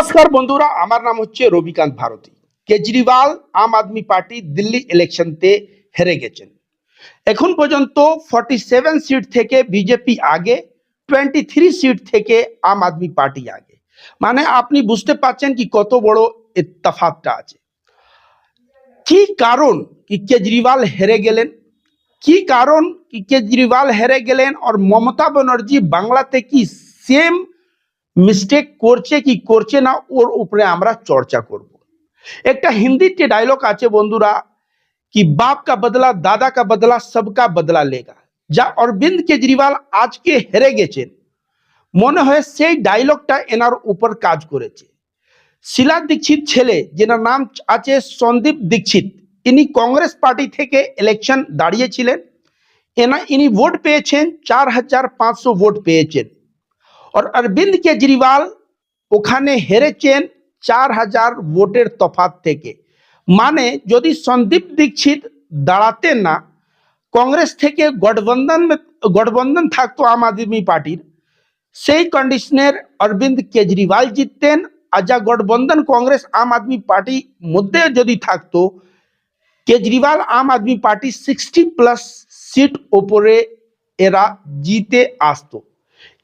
নমস্কার বন্ধুরা, আমার নাম হচ্ছে রবিকান্ত ভারতী। কেজরিওয়াল আম আদমি পার্টি দিল্লি ইলেকশনতে হেরে গেছেন। এখন পর্যন্ত ফর্টি সেভেন সিট থেকে বিজেপি আগে টোয়েন্টি থ্রি সিট থেকে আম আদমি পার্টি আগে। মানে আপনি বুঝতে পারছেন কি কত বড় ইত্তফাকটা আছে। কি কারণ কি কেজরিওয়াল হেরে গেলেন? কি কারণ কি কেজরিওয়াল হেরে গেলেন? আর মমতা ব্যানার্জি বাংলাতে কি সেম মিস্টেক করছে কি করছে না, ওর উপরে আমরা চর্চা করব। একটা হিন্দিতে ডায়লগ আছে বন্ধুরা, কি বাপ কা বদলা, দাদা কা বদলা, সবকা বদলা লেগা। যা অরবিন্দ কেজরিওয়াল আজকে হেরে গেছেন। মনে হয় সেই ডায়লগটা এনার উপর কাজ করেছে। শিলা দীক্ষিত ছেলে, যেনার নাম আছে সন্দীপ দীক্ষিত, ইনি কংগ্রেস পার্টি থেকে ইলেকশন দাঁড়িয়েছিলেন। এনা, ইনি ভোট পেয়েছেন, চার হাজার পাঁচশো ভোট পেয়েছেন। আর অরবিন্দ কেজরিওয়াল ওখানে হেরেছেন চার হাজার ভোটের তফাত থেকে মানে যদি সন্দীপ দীক্ষিত দাঁড়াতেন না কংগ্রেস থেকে গঠবন্ধন গঠবন্ধন থাকতো আম আদমি পার্টির সেই কন্ডিশনের অরবিন্দ কেজরিওয়াল জিততেন আর যা গঠবন্ধন কংগ্রেস আম আদমি পার্টি মধ্যে যদি থাকতো Kejriwal Aam Aadmi party sixty plus seat ওপরে এরা জিতে আসতো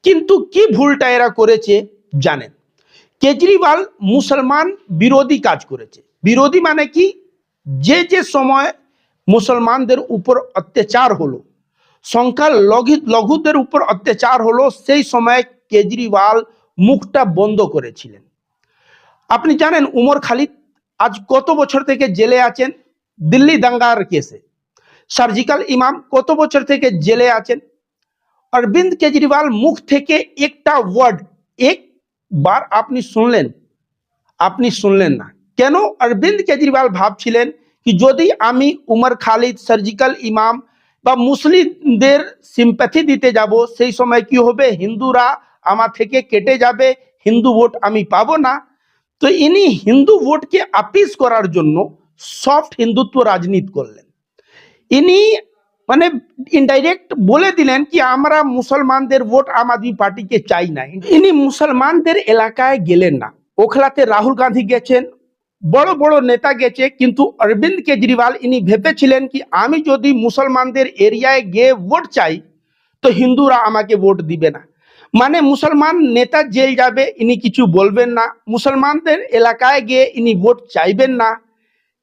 কিন্তু কি ভুলটা এরা করেছে জানেন। কেজরিওয়াল মুসলমান বিরোধী কাজ করেছে। বিরোধী মানে কি? যে যে সময় মুসলমানদের উপর অত্যাচার হলো, সংখ্যা লঘু, লঘুদের উপর অত্যাচার হলো, সেই সময় কেজরিওয়াল মুখটা বন্ধ করেছিলেন। আপনি জানেন উমর খালিদ আজ কত বছর থেকে জেলে আছেন? দিল্লি দাঙ্গার কেসে। সার্জিক্যাল ইমাম কত বছর থেকে জেলে আছেন? অরবিন্দ কেজরিওয়াল মুখ থেকে একটা ওয়ার্ড একবার আপনি শুনলেন আপনি শুনলেন না। কেন অরবিন্দ কেজরিওয়াল ভাবছিলেন কি যদি আমি উমর খালিদ সার্জিক্যাল ইমাম বা মুসলিমদের সিম্প্যাথি দিতে যাব, সেই সময় কি হবে? হিন্দুরা আমার থেকে কেটে যাবে, হিন্দু ভোট আমি পাবো না। তো ইনি হিন্দু ভোটকে আপিস করার জন্য সফট হিন্দুত্ব রাজনীতি করলেন। ইনি মানে ইনডাইরেক্ট বলে দিলেন কি, আমরা মুসলমানদের ভোট আম আদমি পার্টিকে চাই না। ইনি মুসলমানদের এলাকায় গেলেন না। ওখলাতে রাহুল গান্ধী গেছেন, বড় বড় নেতা গেছে, কিন্তু অরবিন্দ কেজরিওয়াল ইনি ভেবেছিলেন কি, আমি যদি মুসলমানদের এরিয়ায় গিয়ে ভোট চাই, তো হিন্দুরা আমাকে ভোট দিবে না। মানে মুসলমান নেতা জেল যাবে, ইনি কিছু বলবেন না। মুসলমানদের এলাকায় গিয়ে ইনি ভোট চাইবেন না।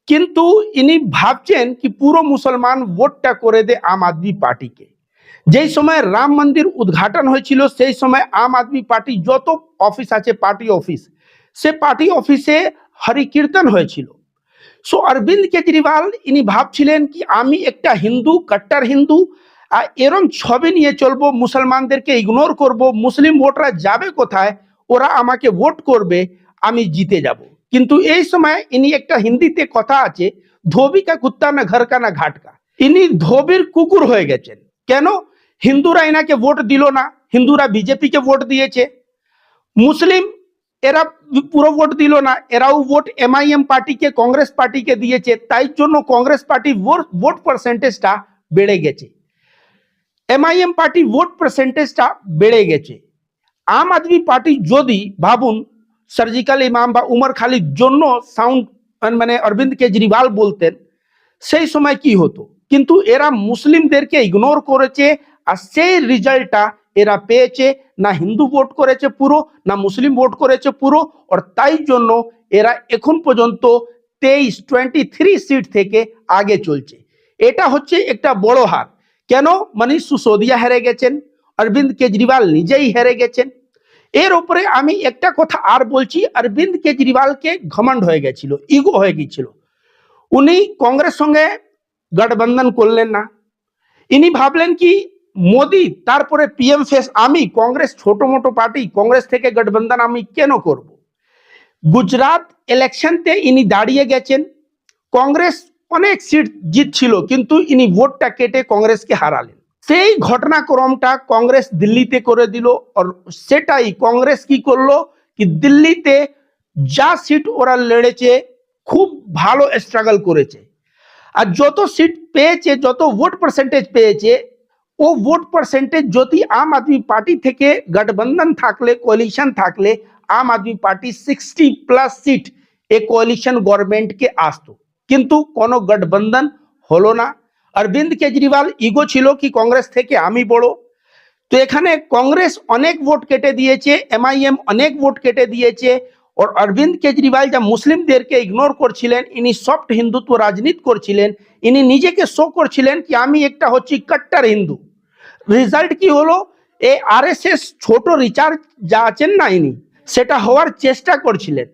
কিন্তু ইনি ভাবছেন কি পুরো মুসলমান ভোটটা করে দে আম আদমি পার্টিকে। যেই সময় রাম মন্দির উদ্ঘাটন হয়েছিল, সেই সময় আম আদমি পার্টি যত অফিস আছে, পার্টি অফিস, সে পার্টি অফিসে হরি কীর্তন হয়েছিল। সো অরবিন্দ কেজরিওয়াল ইনি ভাবছিলেন কি আমি একটা হিন্দু, কট্টার হিন্দু, আর এরম ছবি নিয়ে চলবো, মুসলমানদেরকে ইগনোর করব, মুসলিম ভোটরা যাবে কোথায়, ওরা আমাকে ভোট করবে, আমি জিতে যাব। কিন্তু এই সময় ইনি একটা হিন্দিতে কথা আছে, ধোবি কা কুত্তা না ঘর কা না ঘাট কা। ইনি ধোবির কুকুর হয়ে গেছেন। কেন? হিন্দুরা এনাকে ভোট দিল না। হিন্দুরা বিজেপিকে ভোট দিয়েছে। মুসলিম এরা পুরো ভোট দিল না। এরাও ভোট এমআইএম পার্টিকে, কংগ্রেস পার্টিকে দিয়েছে। তাই জন্য কংগ্রেস পার্টি ভোট পার্সেন্টেজটা বেড়ে গেছে। এমআইএম পার্টি ভোট পার্সেন্টেজটা বেড়ে গেছে। আম আদমি পার্টি যদি ভাবুন সার্জিক্যাল ইমাম বা উমর খালির জন্য সাউন্ড মানে অরবিন্দ কেজরিওয়াল বলতেন, সেই সময় কি হতো? কিন্তু এরা মুসলিমদেরকে ইগনোর করেছে আর সেই রেজাল্টটা এরা পেয়েছে, না হিন্দু ভোট করেছে পুরো, না মুসলিম ভোট করেছে পুরো, আর তাই জন্য এরা এখন পর্যন্ত তেইশ টোয়েন্টি থ্রি সিট থেকে আগে চলছে। এটা হচ্ছে একটা বড় হার। কেন? মনীষ সুসোদিয়া হেরে গেছেন, অরবিন্দ কেজরিওয়াল নিজেই হেরে গেছেন। এর উপরে আমি একটা কথা আর বলছি, অরবিন্দ কেজরিওয়ালকে ঘমন্ড হয়ে গেছিল ইগো হয়ে গিয়েছিল। উনি কংগ্রেস সঙ্গে গঠবন্ধন করলেন না। ইনি ভাবলেন কি, মোদি, তারপরে পিএম ফেস, আমি কংগ্রেস ছোট মোটো পার্টি, কংগ্রেস থেকে গঠবন্ধন আমি কেন করব? গুজরাট ইলেকশনতে ইনি দাঁড়িয়ে গেছেন। কংগ্রেস অনেক সিট জিতছিল, কিন্তু ইনি ভোটটা কেটে কংগ্রেসকে হারালেন। সেই ঘটনাক্রমটা কংগ্রেস দিল্লিতে করে দিল সেটাই কংগ্রেস কি করল কি দিল্লিতে যা সিট ওরা লড়েছে, খুব ভালো স্ট্রাগল করেছে। আর যত সিট পেয়েছে, যত ভোট পার্সেন্টেজ পেয়েছে, ও ভোট পার্সেন্টেজ যদি আম আদমি পার্টি থেকে গঠবন্ধন থাকলে কোয়ালিশন থাকলে, Aam Aadmi party sixty plus seat এ কোয়ালিশন গভর্নমেন্টকে আসতো। কিন্তু কোনো গঠবন্ধন হলো না। অরবিন্দ কেজরিওয়াল ইগো ছিল কি কংগ্রেস থেকে আমি বড়। তো এখানে কংগ্রেস অনেক ভোট কেটে দিয়েছে এমআইএম অনেক ভোট কেটে দিয়েছে। আর অরবিন্দ কেজরিওয়াল যা মুসলিমদেরকে ইগনোর করছিলেন, ইনি সফট হিন্দুত্ব রাজনীতি করছিলেন, ইনি নিজেকে শো করছিলেন কি আমি একটা হচ্ছি কট্টার হিন্দু। রেজাল্ট কি হলো? এই আরএসএস ছোট রিচার্জ যা আছেন না ইনি, সেটা হওয়ার চেষ্টা করছিলেন।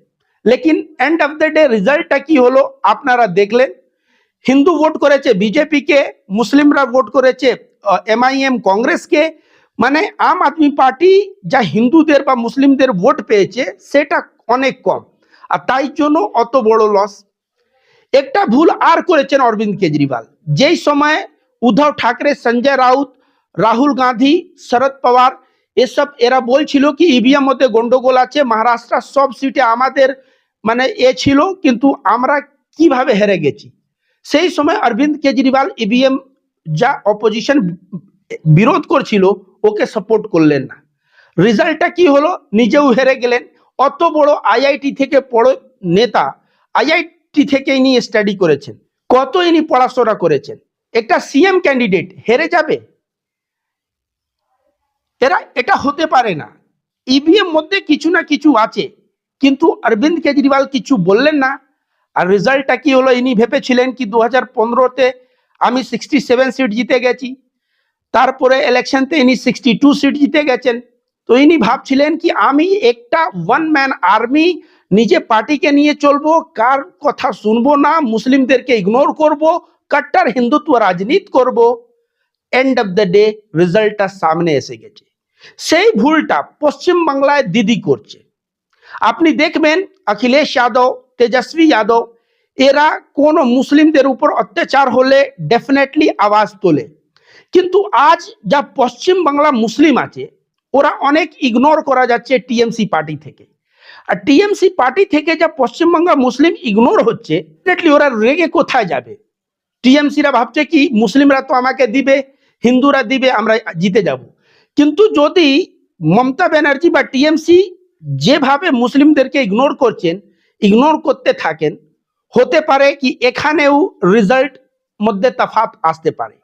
লেকিন এন্ড অফ দ্য ডে রেজাল্টটা কি হলো? আপনারা দেখলেন। হিন্দু ভোট করেছে বিজেপিকে, মুসলিমরা ভোট করেছে এমআইএম কংগ্রেসকে। মানে আম আদমি পার্টি যা হিন্দুদের বা মুসলিমদের ভোট পেয়েছে, সেটা অনেক কম। আর তাই জন্য অত বড় লস একটা ভুল আর করেছেন অরবিন্দ কেজরিওয়াল। যেই সময় উদ্ধব ঠাকরে, সঞ্জয় রাউত, রাহুল গান্ধী, শরদ পাওয়ার, এসব এরা বলছিল কি ইভিএম মধ্যে গন্ডগোল আছে, মহারাষ্ট্র সব সিটে আমাদের মানে এ ছিল, কিন্তু আমরা কীভাবে হেরে গেছি? সেই সময় অরবিন্দ কেজরিওয়াল ইভিএম যা অপোজিশন বিরোধ করছিল, ওকে সাপোর্ট করলেন না। রেজাল্টটা কি হলো? নিজেও হেরে গেলেন। অত বড় আইআইটি থেকে পড়ো নেতা আইআইটি থেকে ইনি স্টাডি করেছেন। কত ইনি পড়াশোনা করেছেন? একটা সিএম ক্যান্ডিডেট হেরে যাবে? এরা এটা হতে পারে না। ইভিএম মধ্যে কিছু না কিছু আছে। কিন্তু অরবিন্দ কেজরিওয়াল কিছু বললেন না। আর রেজাল্টটা কি হলো ইনি ভেবেছিলেন কি দু হাজার পনেরোতে আমি সিক্সটি সেভেন সিট জিতে গেছি। তারপরে ইলেকশনতে ইনি সিক্সটি টু সিট জিতে গেছেন। তো ইনি ভাবছিলেন কি আমি একটা ওয়ান ম্যান আর্মি নিজে পার্টিকে নিয়ে চলবো, কার কথা শুনব না, মুসলিমদেরকে ইগনোর করব কট্টার হিন্দুত্ব রাজনীতি করব। এন্ড অফ দ্য ডে রেজাল্টটা সামনে এসে গেছে। সেই ভুলটা পশ্চিম বাংলায় দিদি করছে। আপনি দেখবেন, অখিলেশ যাদব তেজস্বী যাদব এরা কোন মুসলিমদের উপর অত্যাচার হলে ডেফিনেটলি আওয়াজ তোলে কিন্তু আজ যা পশ্চিম বাংলা মুসলিম আছে ওরা অনেক ইগনোর করা যাচ্ছে টিএমসি পার্টি থেকে আর টিএমসি পার্টি থেকে যা পশ্চিমবাংলা মুসলিম ইগনোর হচ্ছে ডেফিনেটলি ওরা রেগে কোথায় যাবে টিএমসিরা ভাবছে কি মুসলিমরা তো আমাকে দিবে হিন্দুরা দিবে আমরা জিতে যাব কিন্তু যদি মমতা ব্যানার্জি বা টিএমসি যেভাবে মুসলিমদেরকে ইগনোর করছেন ইগনোর করতে থাকেন, হতে পারে কি এখানেও রেজাল্ট মধ্যে তফাৎ আসতে পারে।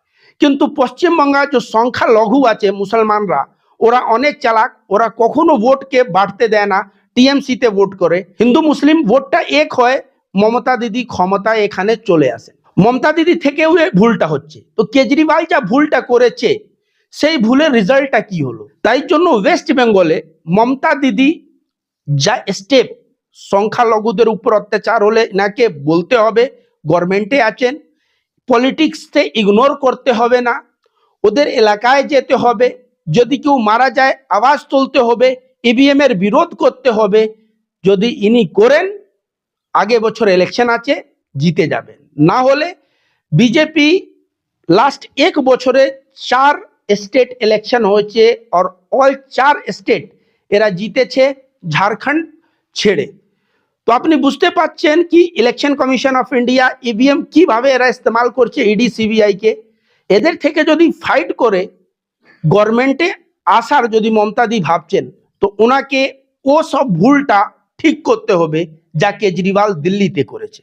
কিন্তু পশ্চিমবঙ্গের যে সংখ্যা লঘু আছে মুসলমানরা, ওরা অনেক চালাক, ওরা কখনো ভোটকে বাড়তে দেয় না, টিএমসিতে ভোট করে। হিন্দু মুসলিম ভোটটা এক হয়, মমতা দিদি ক্ষমতায় এখানে চলে আসে। মমতা দিদি থেকেও এই ভুলটা হচ্ছে। তো কেজরিওয়াল যা ভুলটা করেছে, সেই ভুলের রেজাল্টটা কি হলো? তাই জন্য ওয়েস্ট বেঙ্গলে মমতা দিদি যা স্টেপ সংখ্যালঘুদের উপর অত্যাচার হলে এনাকে বলতে হবে গভর্নমেন্টে আছেন পলিটিক্সতে ইগনোর করতে হবে না, ওদের এলাকায় যেতে হবে, যদি কেউ মারা যায়, আওয়াজ তুলতে হবে ইভিএম এর বিরোধ করতে হবে, যদি ইনি করেন, আগে বছর ইলেকশন আছে, জিতে যাবেন। না হলে বিজেপি লাস্ট এক বছরে চার স্টেট ইলেকশন হয়েছে, আর অল চার স্টেট এরা জিতেছে, ঝাড়খণ্ড ছেড়ে। তো আপনি বুঝতে পাচ্ছেন কি election commission of India EVM কীভাবে এরা ইস্তেমাল করছে ইডি সিবিআইকে এদের থেকে যদি ফাইট করে গভর্নমেন্টে আসার যদি মমতাদি ভাবছেন, তো ওনাকে ও সব ভুলটা ঠিক করতে হবে যা কেজরিওয়াল দিল্লিতে করেছে।